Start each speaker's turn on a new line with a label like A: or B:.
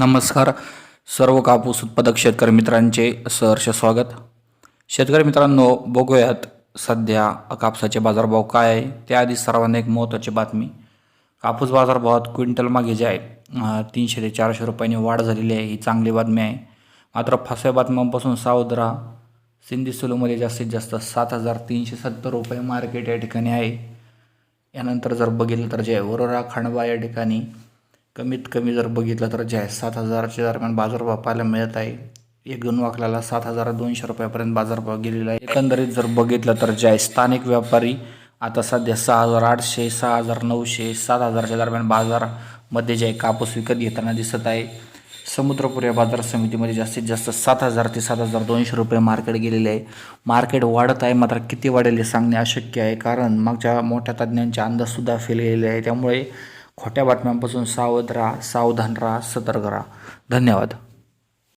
A: नमस्कार. सर्व कापूस उत्पादक शेतकरी मित्रांचे सहर्ष स्वागत. शेतकरी मित्रांनो बघूयात सध्या कापसाचे बाजारभाव काय आहे त्याआधी सर्वांना एक महत्त्वाची बातमी. कापूस बाजारभावात क्विंटल मागे जे आहे तीनशे ते चारशे रुपयांनी वाढ झालेली आहे ही चांगली बातमी आहे. मात्र फसव्या बातम्यांपासून सावध राहा. सिंधी सुलूमध्ये जास्तीत जास्त सात हजार तीनशे सत्तर रुपये मार्केट या ठिकाणी आहे. यानंतर जर बघितलं तर जे वरोरा खांडवा या ठिकाणी कमीत कमी जर बघितलं तर जे आहे सात हजारच्या दरम्यान बाजारभाव पाहायला मिळत आहे. एक दोन सात हजार दोनशे रुपयापर्यंत बाजारभाव गेलेला आहे. एकंदरीत जर बघितलं तर जे आहे स्थानिक व्यापारी आता सध्या सहा हजार आठशे सहा हजार नऊशे सात हजारच्या दरम्यान बाजारामध्ये जे आहे कापूस विकत घेताना दिसत आहे. समुद्रपूर या बाजार समितीमध्ये जास्तीत जास्त सात हजार ते सात हजार दोनशे रुपये मार्केट गेलेले आहे. मार्केट वाढत आहे मात्र किती वाढेल हे सांगणे अशक्य आहे. कारण मागच्या मोठ्या तज्ज्ञांचे अंदाजसुद्धा फेल गेलेले आहे. त्यामुळे खोट्या बातम्यांपासून सावध राहा सावधान राहा सतर्क राहा. धन्यवाद.